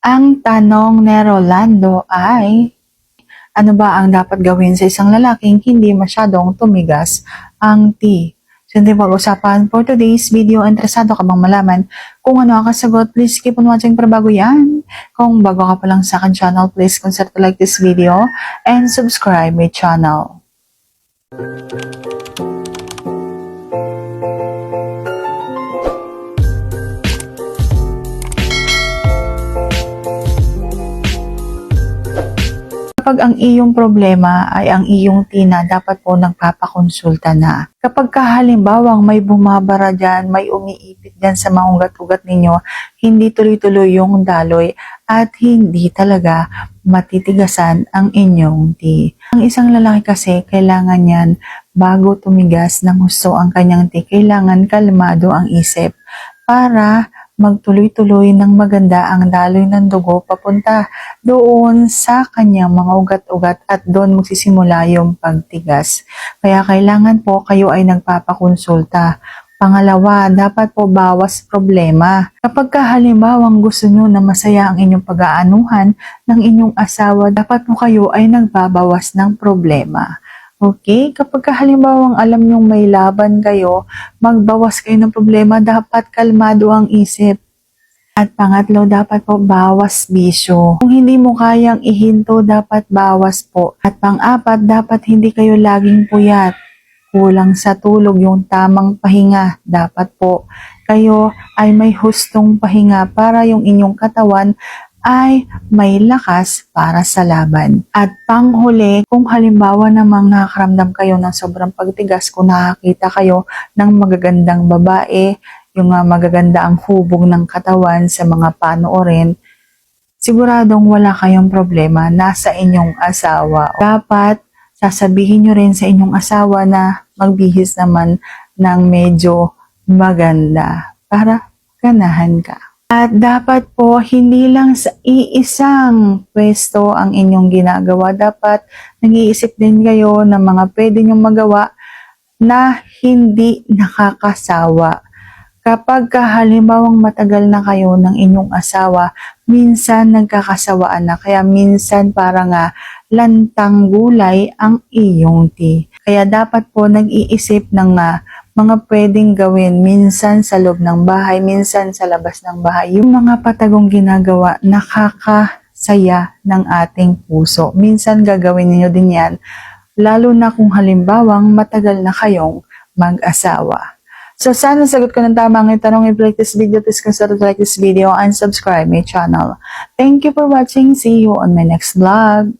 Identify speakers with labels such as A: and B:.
A: Ang tanong ni Rolando ay, ano ba ang dapat gawin sa isang lalaking hindi masyadong tumigas ang T? So, hindi pag-usapan for today's video. Interesado ka bang malaman kung ano ang kasagot? Please keep on watching para bago yan. Kung bago ka pa lang sa akin channel, please consider to like this video and subscribe my channel. Kapag ang iyong problema ay ang iyong tina, dapat po nagpapakonsulta na. Kapag kahalimbawang may bumabara dyan, may umiipit dyan sa mga ugat-ugat ninyo, hindi tuloy-tuloy yung daloy at hindi talaga matitigasan ang inyong ti. Ang isang lalaki kasi, kailangan yan bago tumigas ng gusto ang kanyang ti, kailangan kalmado ang isip para magtuloy-tuloy ng maganda ang daloy ng dugo papunta doon sa kanyang mga ugat-ugat at doon magsisimula yung pagtigas. Kaya kailangan po kayo ay nagpapakonsulta. Pangalawa, dapat po bawas problema. Kapag kahalimbawang gusto nyo na masaya ang inyong pag-aanuhan ng inyong asawa, dapat po kayo ay nagbabawas ng problema. Okay? Kapag kahalimbawang alam nyong may laban kayo, magbawas kayo ng problema, dapat kalmado ang isip. At pangatlo, dapat po bawas bisyo. Kung hindi mo kayang ihinto, dapat bawas po. At pang-apat, dapat hindi kayo laging puyat. Kulang sa tulog yung tamang pahinga. Dapat po kayo ay may hustong pahinga para yung inyong katawan ay may lakas para sa laban. At panghuli, kung halimbawa namang nakakaramdam kayo ng sobrang pagtigas, kung nakakita kayo ng magagandang babae, yung uh, magaganda ang hubog ng katawan sa mga panoorin, siguradong wala kayong problema, nasa inyong asawa. Dapat sasabihin nyo rin sa inyong asawa na magbihis naman ng medyo maganda para ganahan ka. At dapat po, hindi lang sa iisang pwesto ang inyong ginagawa. Dapat nag-iisip din kayo ng mga pwede nyong magawa na hindi nakakasawa. Kapag kahalimbawang matagal na kayo ng inyong asawa, minsan nagkakasawaan na. Kaya minsan para nga lantang gulay ang iyong ti. Kaya dapat po nag-iisip ng uh, mga pwedeng gawin minsan sa loob ng bahay, minsan sa labas ng bahay. Yung mga patagong ginagawa, nakakasaya ng ating puso. Minsan gagawin niyo din yan, lalo na kung halimbawang matagal na kayong mag-asawa. So, sana sagot ko ng tama ang tanong. If like this video, please consider to like this video and subscribe my channel. Thank you for watching. See you on my next vlog.